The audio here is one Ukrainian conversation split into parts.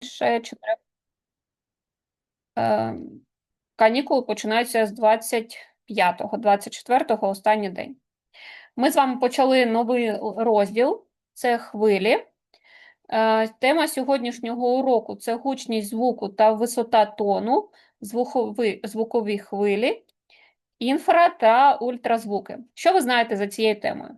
ще чотири. Е, Канікули починаються з 25-го, 24-го останній день. Ми з вами почали новий розділ це хвилі. Е, Тема сьогоднішнього уроку це гучність звуку та висота тону, звукові, звукові хвилі, інфра та ультразвуки. Що ви знаєте за цією темою?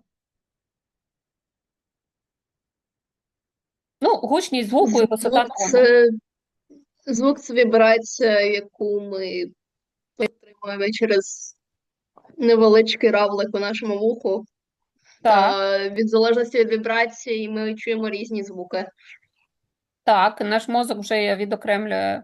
Ну, гучність звуку і висота Звук тону. це, звук це вібрація, яку ми отримуємо через невеличкий равлик у нашому вуху. Так. Та від залежності від вібрації ми чуємо різні звуки. Так, наш мозок вже відокремлює,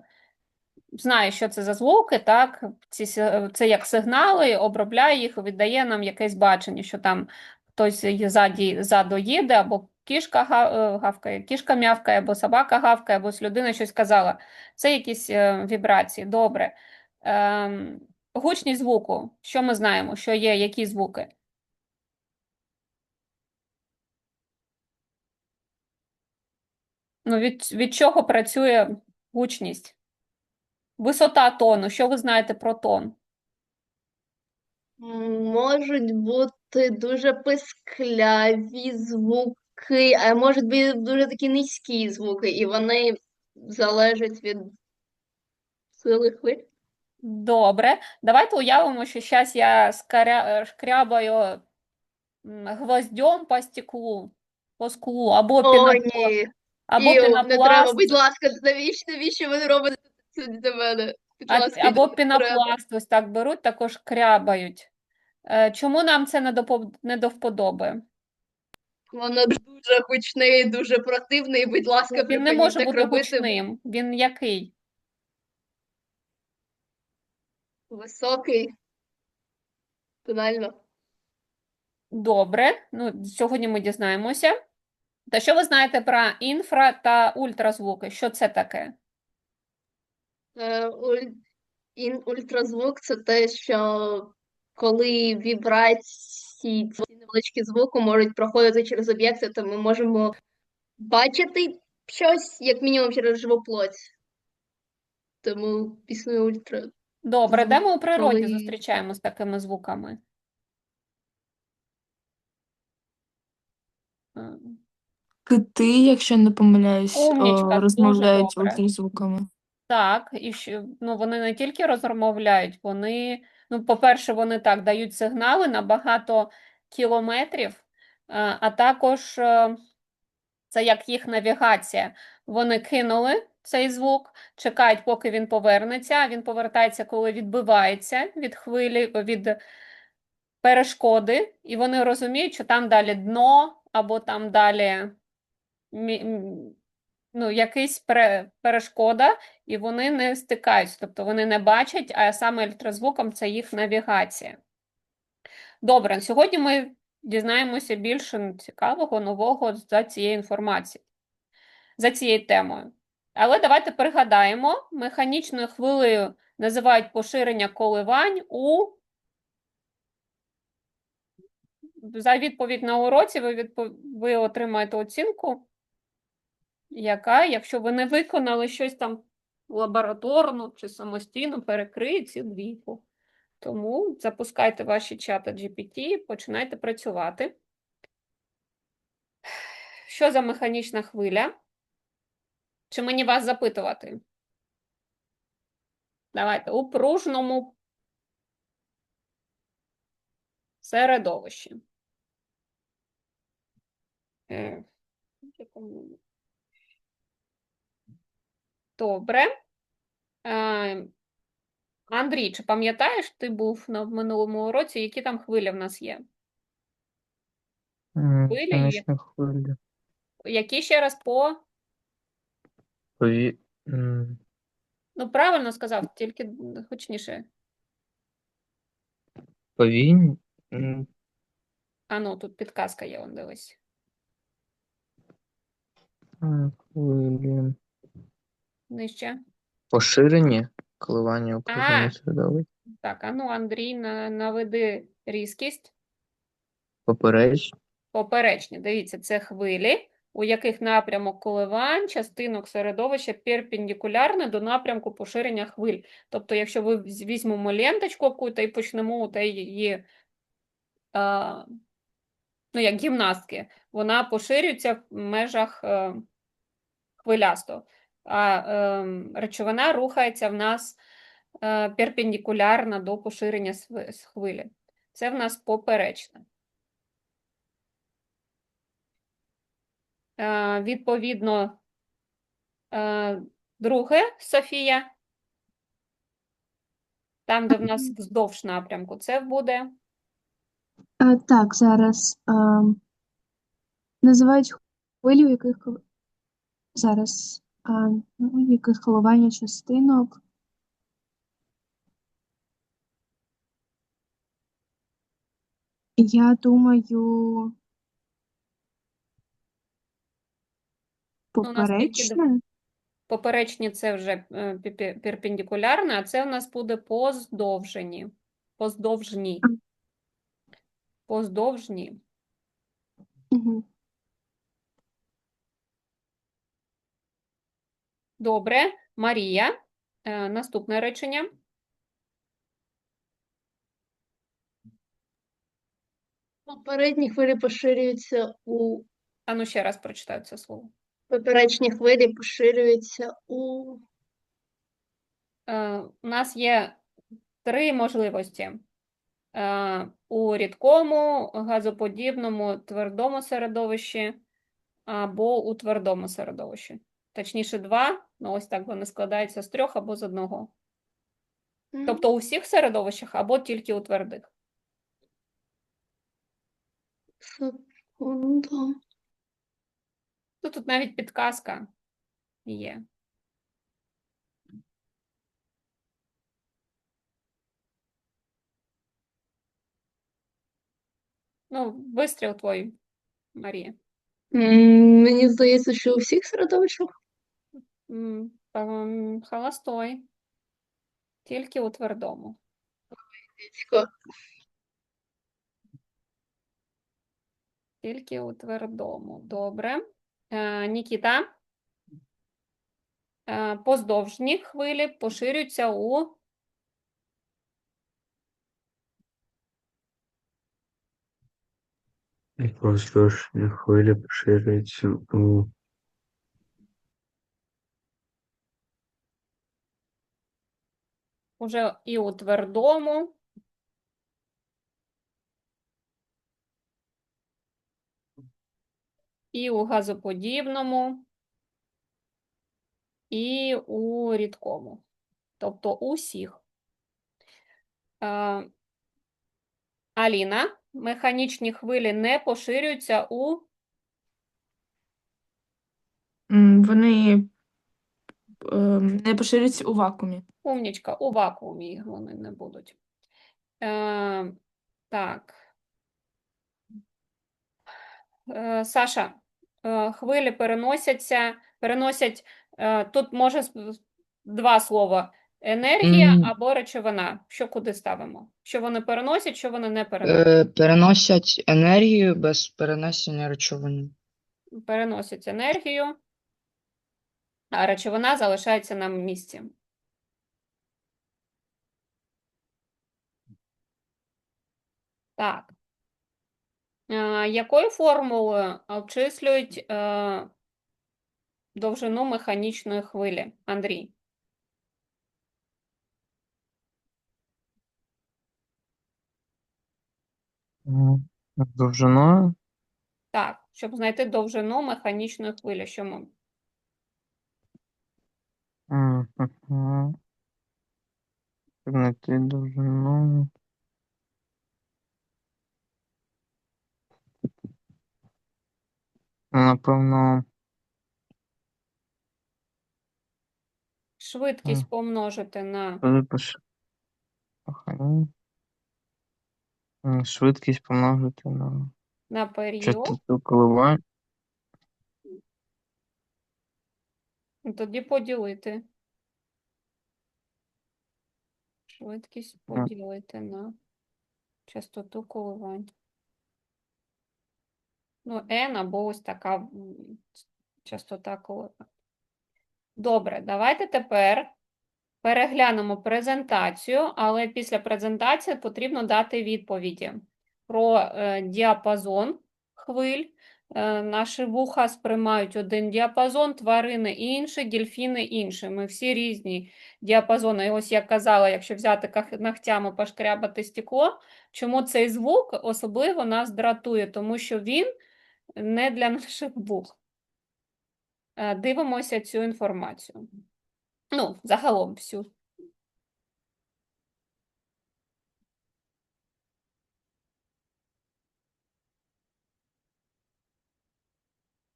знає, що це за звуки, так, ці, це як сигнали, обробляє їх, віддає нам якесь бачення, що там хтось ззаді, ззаду їде, або кішка е, гавкає, кішка м'явкає, або собака гавкає, або людина щось казала. Це якісь е, вібрації. Добре. Ем, гучність звуку. Що ми знаємо? Що є, які звуки? Ну, від, від чого працює гучність? Висота тону. Що ви знаєте про тон? Можуть бути дуже пискляві звуки, а можуть бути дуже такі низькі звуки, і вони залежать від сили хвиль. Добре. Давайте уявимо, що зараз я скаря... шкрябаю м, гвоздем по стеклу, по склу, або, О, пінопласт, ні. або Ні, не треба, будь ласка, навіщо, навіщо ви робите це для мене? Будь а- ласка, або не треба. пінопласт ось так беруть, також шкрябають. Е, Чому нам це не до, не до вподоби? Воно дуже гучне і дуже противне, і, будь ласка, Він не припиніть може так бути робити. гучним. Він який? Високий. Тонально. Добре. Ну, сьогодні ми дізнаємося. Та що ви знаєте про інфра та ультразвуки? Що це таке? Е, уль- ін- Ультразвук це те, що коли вібрації, ці невеличкі звуки можуть проходити через об'єкти, то ми можемо бачити щось, як мінімум, через живу плоть. Тому існує ультра. Добре, де ми у природі коли- зустрічаємо з такими звуками? Е, Кити, якщо не помиляюсь, Умнічка, о, дуже розмовляють добре. ультразвуками. Так, і що, ну, вони не тільки розмовляють, вони, ну, по-перше, вони так дають сигнали на багато кілометрів, е, а також е, це як їх навігація. Вони кинули цей звук, чекають, поки він повернеться. а Він повертається, коли відбивається від хвилі, від перешкоди, і вони розуміють, що там далі дно, або там далі ну, якась пере- перешкода, і вони не стикаються, тобто вони не бачать, а саме ультразвуком це їх навігація. Добре, сьогодні ми дізнаємося більше цікавого, нового за цією інформацією, за цією темою. Але давайте пригадаємо, механічною хвилею називають поширення коливань у за відповідь на уроці ви, відпо... ви отримаєте оцінку, яка, якщо ви не виконали щось там лабораторно чи самостійно, перекриє цю двійку. Тому запускайте ваші чати GPT, починайте працювати. Що за механічна хвиля? Чи мені вас запитувати? Давайте у пружному середовищі. Добре. Е, Андрій, чи пам'ятаєш, ти був на минулому уроці, які там хвилі в нас є? Хвилі є. Хвиля. Які ще раз по. Пові... Ну, правильно сказав, тільки гучніше. Повінь... А ну, тут підказка є, он дивись. хвилі. Нижче. Поширені коливання А. окружного середовища. Так, а ну, Андрій, на- наведи різкість. Попереч. Поперечні. Дивіться, це хвилі. у яких напрямок коливань частинок середовища перпендикулярний до напрямку поширення хвиль. Тобто, якщо ви вз- візьмемо ленточку яку-то і почнемо у те її, а, ну, як гімнастки, вона поширюється в межах е, хвилясто, а ем, речовина рухається в нас е, перпендикулярно до поширення з хвилі. Це в нас поперечне. Е, Відповідно, е, друге, Софія, там, де в нас вздовж напрямку, це буде Е, так, зараз е, називають хвилі, у яких зараз е, ну, яких коливання частинок. Я думаю, Ну, поперечне. поперечні, це вже е, перпендикулярне, а це у нас буде поздовжені. Поздовжні. Поздовжні. Мгм. Добре. Марія, е, наступне речення. Попередні хвилі поширюються у А ну ще раз прочитаю це слово. поперечні хвилі поширюються у Е, У нас є три можливості. Е, У рідкому, газоподібному, твердому середовищі або у твердому середовищі. Точніше, два, ну ось так вони складаються з трьох або з одного. Тобто у всіх середовищах або тільки у твердих. секунду. Ну, тут навіть підказка є. Ну, вистріл твій, Марія. М, Мені здається, що у всіх середовищах. Холостой. Тільки у твердому. Тільки у твердому. Добре. Е, Нікіта. Е, Поздовжні хвилі поширюються у Воздушні хвилі поширюються у уже і у твердому. І у газоподібному, і у рідкому. Тобто усіх. Е, Аліна, механічні хвилі не поширюються у Вони ем, не поширюються у вакуумі. Умнічка, у вакуумі вони не будуть. Е, так. Е, Саша, е, хвилі переносяться, переносять, е, тут може два слова. Енергія М. або речовина. Що куди ставимо? Що вони переносять, що вони не переносять? Е, переносять енергію без перенесення речовини. Переносять енергію, а речовина залишається на місці. Так. Е, Якою формулою обчислюють е, довжину механічної хвилі? Андрій. Довжиною? Так, щоб знайти довжину механічної хвилі, що ми Знайти. Ну, Напевно, швидкість помножити на Швидкість помножити на на період, частоту коливань. Тоді поділити. Швидкість поділити на частоту коливань. Ну, N або ось така частота коливань. Добре, давайте тепер переглянемо презентацію, але після презентації потрібно дати відповіді про е, діапазон хвиль. Е, наші вуха сприймають один діапазон, тварини інший, дельфіни інший. Ми всі різні діапазони. І ось я казала, якщо взяти ногтями пошкрябати стекло, чому цей звук особливо нас дратує, тому що він не для наших вух. Е, Дивимося цю інформацію. Ну, загалом всю.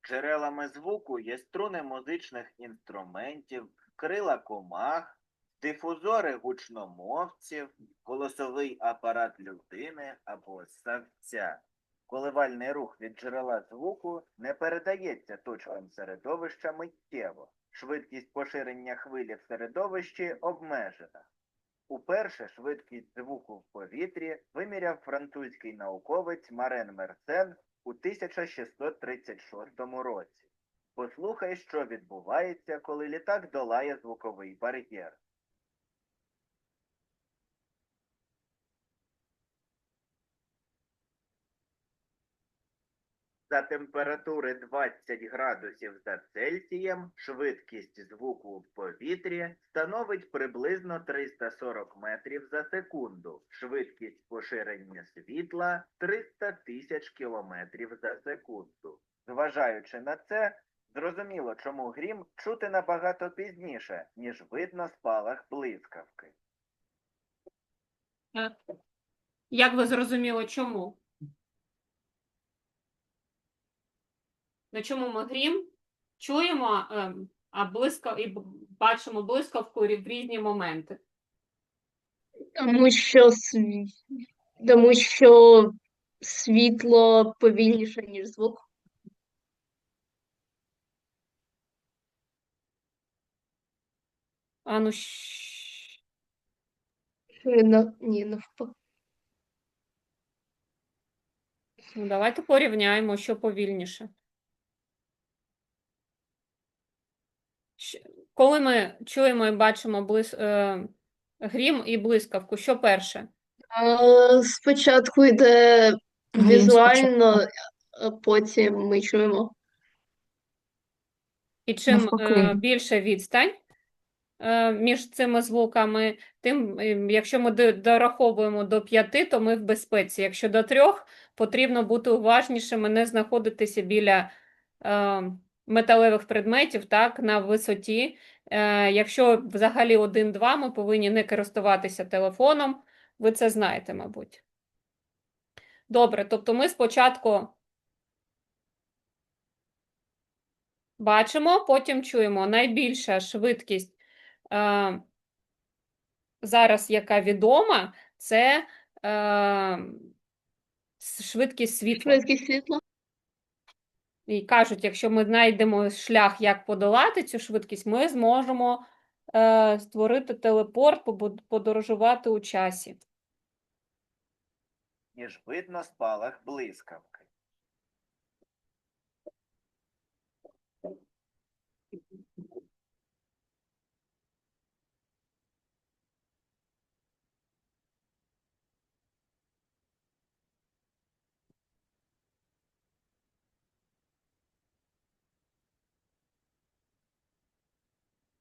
Джерелами звуку є струни музичних інструментів, крила комах, дифузори гучномовців, голосовий апарат людини або савця. Коливальний рух від джерела звуку не передається точкам середовища миттєво. Швидкість поширення хвилі в середовищі обмежена. Уперше швидкість звуку в повітрі виміряв французький науковець Марен Мерсен у 1636 році. Послухай, що відбувається, коли літак долає звуковий бар'єр. За температури 20 градусів за Цельсієм швидкість звуку в повітрі становить приблизно 340 метрів за секунду. Швидкість поширення світла 300 тисяч кілометрів за секунду. Зважаючи на це, зрозуміло, чому грім чути набагато пізніше, ніж видно спалах блискавки. Е, Як ви зрозуміли, чому? На чому ми грім чуємо, ем, а блискав і бачимо блискавку в різні моменти. Тому що, тому що світло повільніше, ніж звук. А ну Чи на- Ні, навпаки. ну, давайте порівняємо, що повільніше. Коли ми чуємо і бачимо блис... е, грім і блискавку, що перше? Спочатку йде Грім візуально, а потім ми чуємо. І чим е, Навпаки. більше відстань е, між цими звуками, тим, е, якщо ми до- дораховуємо до п'яти, то ми в безпеці. Якщо до трьох, потрібно бути уважнішими, не знаходитися біля е, металевих предметів так, на висоті. Е, якщо взагалі один-два, ми повинні не користуватися телефоном. Ви це знаєте, мабуть. Добре, тобто ми спочатку Бачимо, потім чуємо. Найбільша швидкість е, зараз, яка відома, це е, швидкість світла. Швидкість світла. І кажуть, якщо ми знайдемо шлях, як подолати цю швидкість, ми зможемо е, створити телепорт, подорожувати у часі. ніж видно спалах блискавки.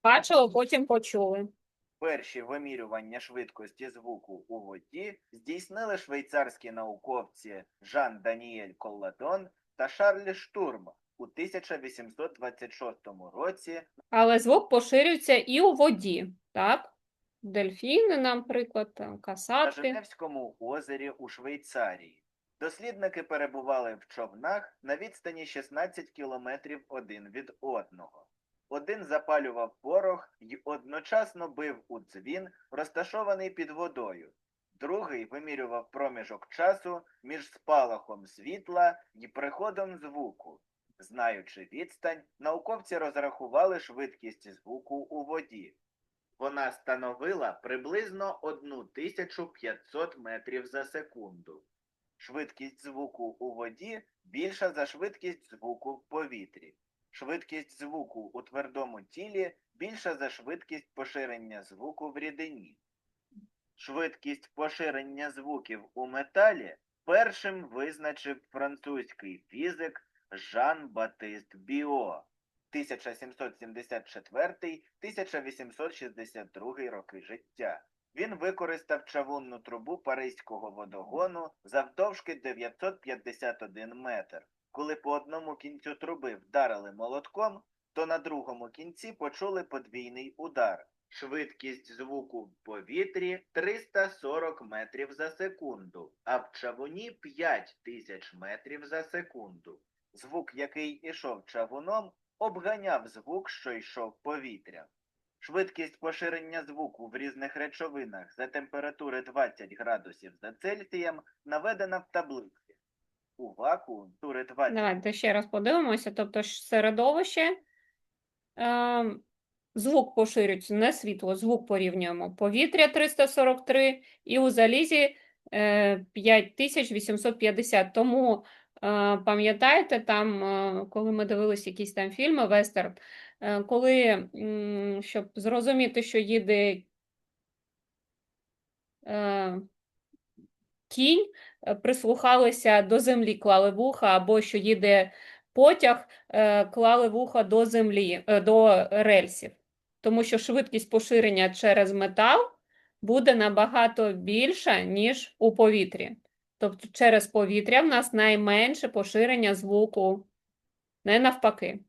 Бачили, потім почули. Перші вимірювання швидкості звуку у воді здійснили швейцарські науковці Жан Даніель Колладон та Шарлі Штурм у 1826 році Але звук поширюється і у воді, так? Дельфіни, наприклад, там, на касатки. Женевському озері у Швейцарії. Дослідники перебували в човнах на відстані 16 кілометрів один від одного. Один запалював порох й одночасно бив у дзвін, розташований під водою. Другий вимірював проміжок часу між спалахом світла й приходом звуку. Знаючи відстань, науковці розрахували швидкість звуку у воді. Вона становила приблизно 1500 метрів за секунду. Швидкість звуку у воді більша за швидкість звуку в повітрі. Швидкість звуку у твердому тілі більша за швидкість поширення звуку в рідині. Швидкість поширення звуків у металі першим визначив французький фізик Жан Батист Біо 1774-1862 роки життя. Він використав чавунну трубу Паризького водогону завдовжки 951 метр. Коли по одному кінцю труби вдарили молотком, то на другому кінці почули подвійний удар. Швидкість звуку в повітрі 340 метрів за секунду, а в чавуні 5000 метрів за секунду. Звук, який ішов чавуном, обганяв звук, що йшов повітрям. Швидкість поширення звуку в різних речовинах за температури 20 градусів за Цельсієм наведена в таблиці. У вакуум тури 20 Давайте ще раз подивимося. Тобто середовище, е, звук поширюється, не світло, звук порівнюємо. Повітря 343 і у залізі е, 5850. Тому е, пам'ятаєте, там, е, коли ми дивилися якісь там фільми, вестерн, е, коли, м, щоб зрозуміти, що їде е, кінь, прислухалися до землі, клали вуха, або що їде потяг, е, клали вуха до землі, е, до рельсів. Тому що швидкість поширення через метал буде набагато більша, ніж у повітрі. Тобто через повітря в нас найменше поширення звуку, не навпаки.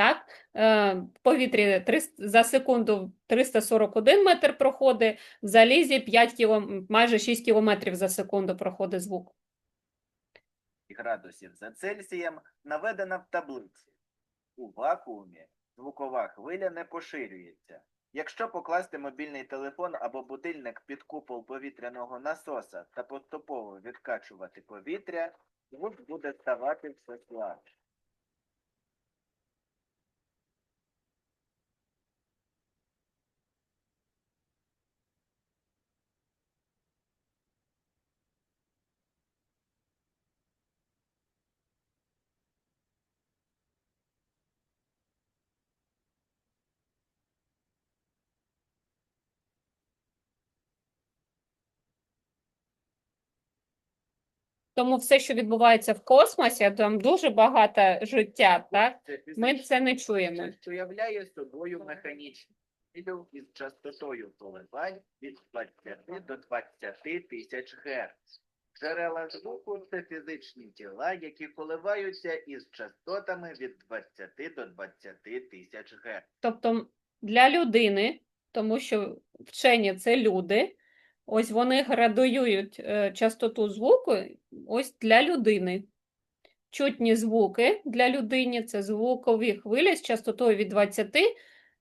Так? Е, В повітрі 300 за секунду 341 метр проходить, в залізі 5 кілом... майже 6 кілометрів за секунду проходить звук. градусів за Цельсієм наведена в таблиці. У вакуумі звукова хвиля не поширюється. Якщо покласти мобільний телефон або будильник під купол повітряного насоса та поступово відкачувати повітря, звук буде ставати все слабше. Тому все, що відбувається в космосі, там дуже багато життя, так? Ми це не чуємо. уявляє собою механічну хвилю із частотою коливань від 20 до 20 тисяч Гц. Джерела звуку це фізичні тіла, які коливаються із частотами від 20 до 20 тисяч Гц. Тобто для людини, тому що вчені це люди, ось вони градують е, частоту звуку ось для людини. Чутні звуки для людини це звукові хвилі з частотою від 20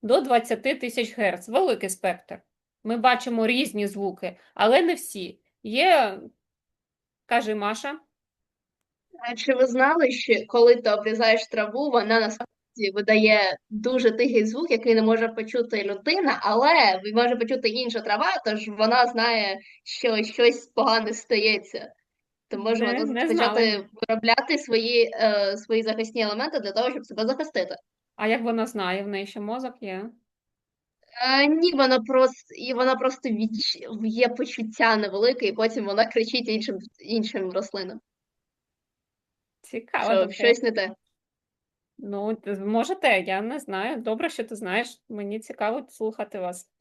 до 20 тисяч Гц. Великий спектр. Ми бачимо різні звуки, але не всі. Є, каже Маша. Чи ви знали, що коли ти обрізаєш траву, вона насправді видає дуже тихий звук, який не може почути людина, але може почути інша трава, тож вона знає, що щось погане стається. То може Не- вона не почати знала. виробляти свої, е, свої захисні елементи для того, щоб себе захистити. А як вона знає, в неї ще мозок є? Е, ні, вона просто і вона просто відч... є почуття невелике, і потім вона кричить іншим іншим рослинам, Цікаво. що щось не те. Ну, можете, я не знаю. Добре, що ти знаєш. Мені цікаво слухати вас.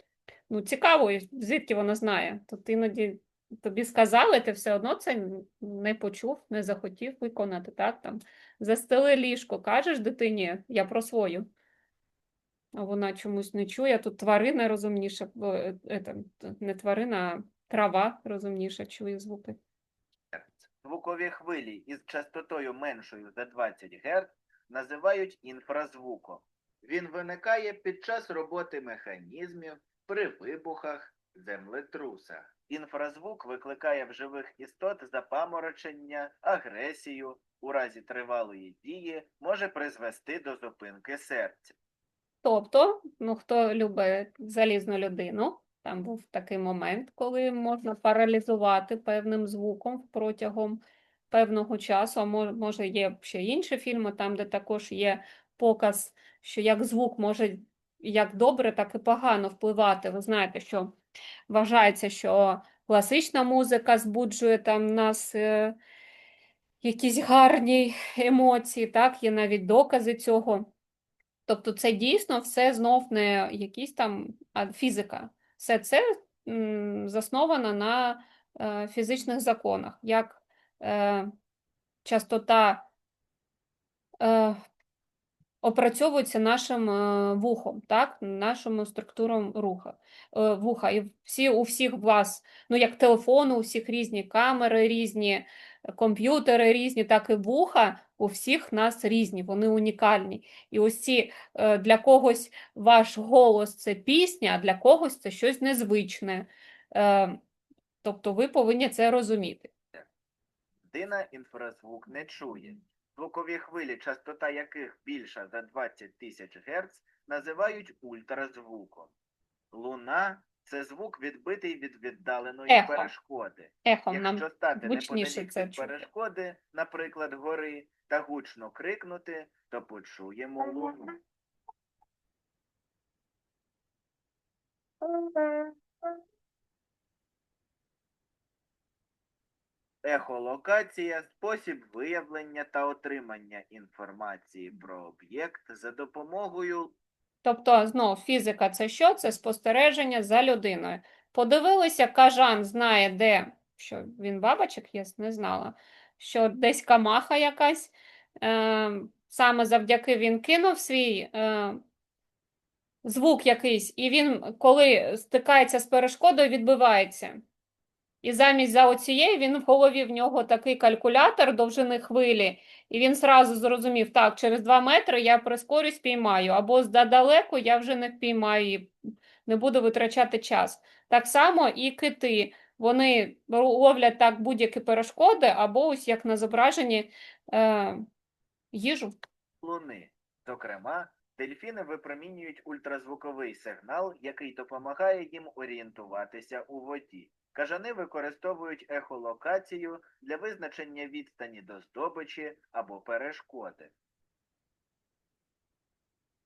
Ну, цікаво, звідки вона знає. Тут іноді тобі сказали, ти все одно це не почув, не захотів виконати, так? Там, застели ліжко, кажеш дитині, я про свою. А вона чомусь не чує. Тут тварина розумніша, е, не тварина, а трава розумніша чує звуки. Звукові хвилі із частотою меншою за 20 Гц називають інфразвуком. Він виникає під час роботи механізмів, при вибухах, землетрусах. Інфразвук викликає в живих істот запаморочення, агресію, у разі тривалої дії може призвести до зупинки серця. Тобто, ну, хто любить залізну людину, Там був такий момент, коли можна паралізувати певним звуком протягом певного часу. А мо- може, є ще інші фільми, там, де також є показ, що як звук може як добре, так і погано впливати. Ви знаєте, що вважається, що класична музика збуджує там нас е, якісь гарні емоції, так, є навіть докази цього. Тобто це дійсно все знов не якісь там а фізика. Все це засновано на е, фізичних законах, як е, частота е, опрацьовується нашим е, вухом, так, нашим структуром руха, е, вуха. І всі, у всіх вас, ну як телефон, у всіх різні камери, різні комп'ютери різні, так і вуха у всіх нас різні, вони унікальні. І ці е, для когось ваш голос це пісня, а для когось це щось незвичне. Е, Тобто ви повинні це розуміти. Людина інфразвук не чує. Звукові хвилі, частота яких більша за 20 тисяч Гц, називають ультразвуком. Луна це звук, відбитий від віддаленої Ехо. перешкоди. Нам Якщо стати неподалік від чути. перешкоди, наприклад, гори, та гучно крикнути, то почуємо луну. Ехолокація спосіб виявлення та отримання інформації про об'єкт за допомогою Тобто, знов, фізика це що? Це спостереження за людиною. Подивилися, кажан знає, де, що він бабочок є, не знала, що десь камаха якась, е, саме завдяки він кинув свій е, звук якийсь, і він, коли стикається з перешкодою, відбивається. І замість за оцієї він в голові в нього такий калькулятор довжини хвилі, і він зразу зрозумів, так, через 2 метри я прискорюсь, піймаю, або здалеку я вже не впіймаю і не буду витрачати час. Так само і кити. Вони ловлять так будь-які перешкоди, або ось як на зображенні е, їжу. Луни. Зокрема, дельфіни випромінюють ультразвуковий сигнал, який допомагає їм орієнтуватися у воді. Кажани використовують ехолокацію для визначення відстані до здобичі або перешкоди.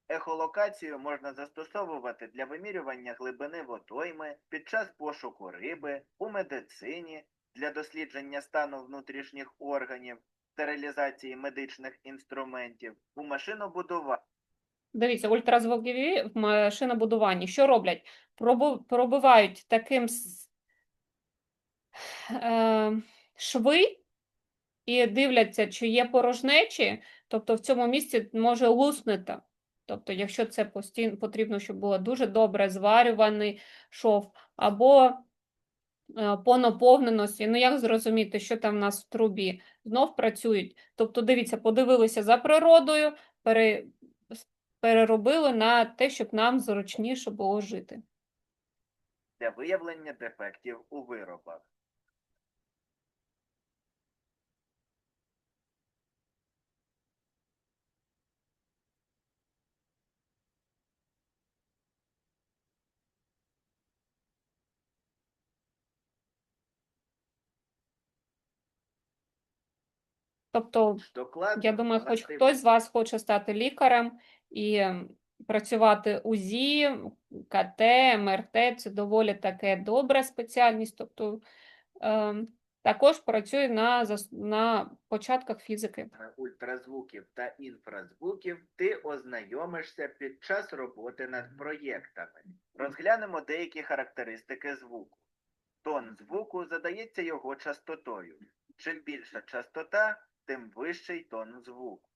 Ехолокацію можна застосовувати для вимірювання глибини водойми під час пошуку риби, у медицині, для дослідження стану внутрішніх органів, стерилізації медичних інструментів, у машинобудуванні. Дивіться, ультразвукові в що роблять? Пробивають таким е, шви і дивляться, чи є порожнечі, тобто в цьому місці може луснути. Тобто, якщо це постійно потрібно, щоб було дуже добре зварюваний шов, або е, по наповненості, ну як зрозуміти, що там в нас в трубі, знов працюють. Тобто, дивіться, подивилися за природою, пере, переробили на те, щоб нам зручніше було жити. для виявлення дефектів у виробах. Тобто, Докладно Я думаю, хоч хтось з вас хоче стати лікарем і ем, працювати УЗІ, КТ, МРТ це доволі таке добра спеціальність. Тобто ем, також працює на, на початках фізики. ультразвуків та інфразвуків ти ознайомишся під час роботи над проєктами. Розглянемо деякі характеристики звуку. Тон звуку задається його частотою. Чим більша частота, тим вищий тон звуку.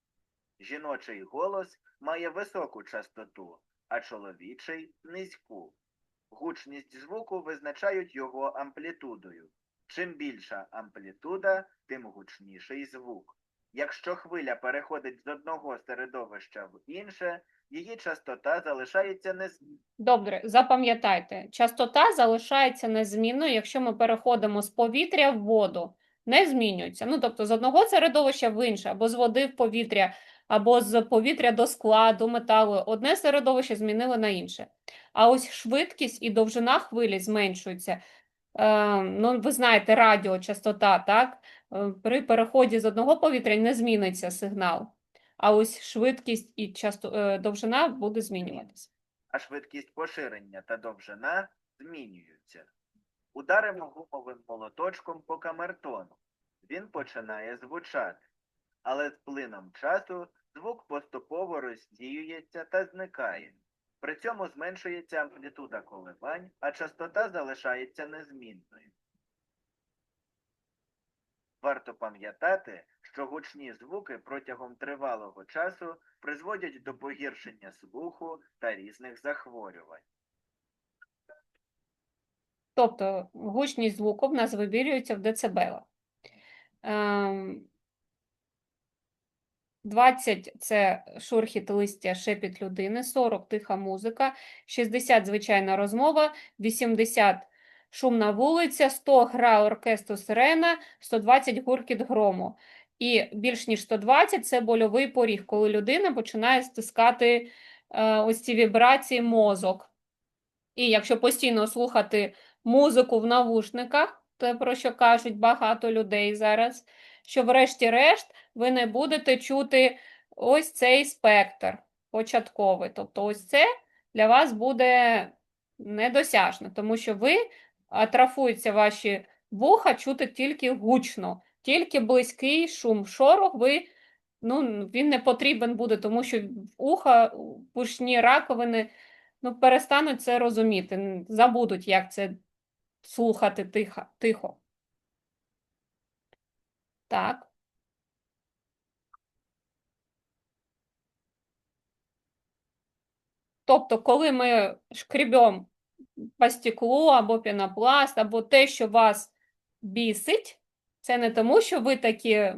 Жіночий голос має високу частоту, а чоловічий низьку. Гучність звуку визначають його амплітудою. Чим більша амплітуда, тим гучніший звук. Якщо хвиля переходить з одного середовища в інше, її частота залишається незмінною. Добре, запам'ятайте, частота залишається незмінною, якщо ми переходимо з повітря в воду. Не змінюється. Ну, тобто з одного середовища в інше, або з води в повітря, або з повітря до скла, до металу. Одне середовище змінили на інше. А ось швидкість і довжина хвилі зменшуються. Е, ну, ви знаєте, радіочастота, так? Е, При переході з одного повітря не зміниться сигнал, а ось швидкість і часто, е, довжина буде змінюватися. а швидкість поширення та довжина змінюються. Ударимо гумовим молоточком по камертону. Він починає звучати, але з плином часу звук поступово розсіюється та зникає. При цьому зменшується амплітуда коливань, а частота залишається незмінною. Варто пам'ятати, що гучні звуки протягом тривалого часу призводять до погіршення слуху та різних захворювань. Тобто гучність звуку в нас вимірюється в децибелах. Ем, 20 – це шурхіт листя, шепіт людини, 40 – тиха музика, 60 – звичайна розмова, 80 – шумна вулиця, 100 – гра оркестру сирена, 120 – гуркіт грому. І більш ніж 120 – це больовий поріг, коли людина починає стискати е, ось ці вібрації мозок. І якщо постійно слухати музику в навушниках, те, про що кажуть багато людей зараз, що врешті-решт ви не будете чути ось цей спектр початковий. Тобто ось це для вас буде недосяжно, тому що ви атрафуються ваші вуха чути тільки гучно, тільки близький шум, шорох ви, ну, він не потрібен буде, тому що уха, пушні раковини ну, перестануть це розуміти, забудуть, як це слухати тихо. тихо. Так. Тобто, коли ми шкребемо по стеклу або пінопласт, або те, що вас бісить, це не тому, що ви такі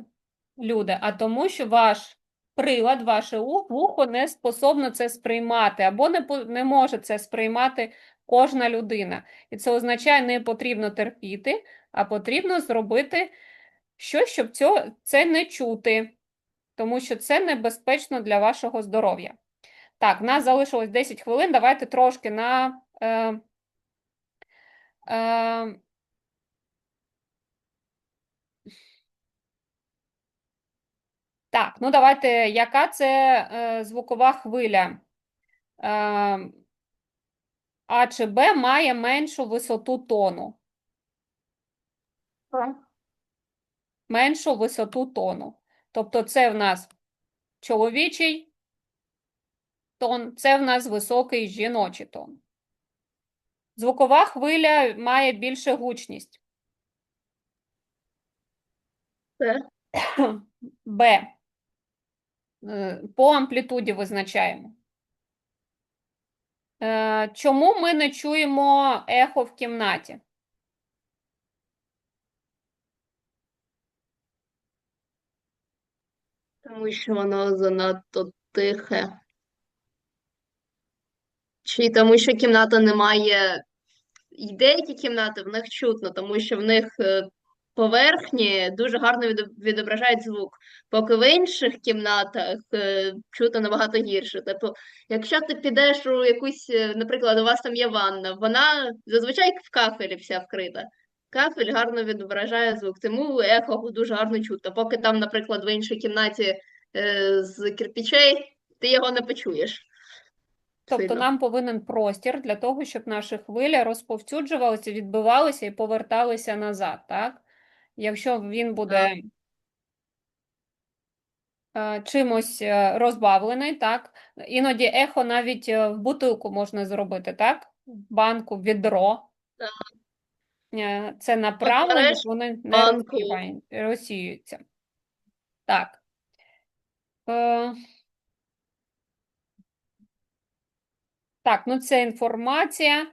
люди, а тому, що ваш прилад, ваше вухо не способно це сприймати, або не, не може це сприймати кожна людина. І це означає, не потрібно терпіти, а потрібно зробити щось, щоб цього, це не чути, тому що це небезпечно для вашого здоров'я. Так, в нас залишилось 10 хвилин. Давайте трошки на. Е, е, так, ну давайте, яка це е, звукова хвиля? Е, а чи Б має меншу висоту тону? Меншу висоту тону. Тобто це в нас чоловічий тон, це в нас високий жіночий тон. Звукова хвиля має більше гучність. Б. Е, По амплітуді визначаємо. Е, Чому ми не чуємо ехо в кімнаті? Тому що воно занадто тихе. Чи тому, що кімната не має. Деякі кімнати в них чутно, тому що в них е, поверхні дуже гарно відображають звук. Поки в інших кімнатах е, чути набагато гірше. Тобто, якщо ти підеш у якусь, е, наприклад, у вас там є ванна, вона зазвичай в кафелі вся вкрита. Кафель гарно відображає звук, тому ехо дуже гарно чутно. Поки там, наприклад, в іншій кімнаті е, з кирпичей, ти його не почуєш. Тобто сильно. нам повинен простір для того, щоб наші хвилі розповсюджувалися, відбивалися і поверталися назад, так? Якщо він буде е, чимось е, розбавлений, так? Іноді ехо навіть е, в бутилку можна зробити, так? В банку, в відро. Так. Це направлення, вони не розсіюються. Так. Так, ну це інформація.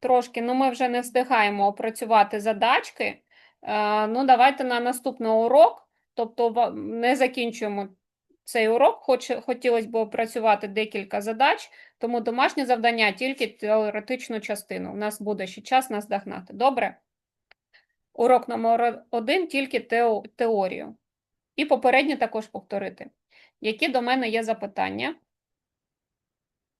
Трошки, ну ми вже не встигаємо опрацювати задачки. Е, ну, давайте на наступний урок. Тобто не закінчуємо цей урок. Хоч, хотілося б опрацювати декілька задач, тому домашнє завдання тільки теоретичну частину. У нас буде ще час наздогнати. Добре? Урок номер один тільки тео- теорію. І попереднє також повторити. Які до мене є запитання?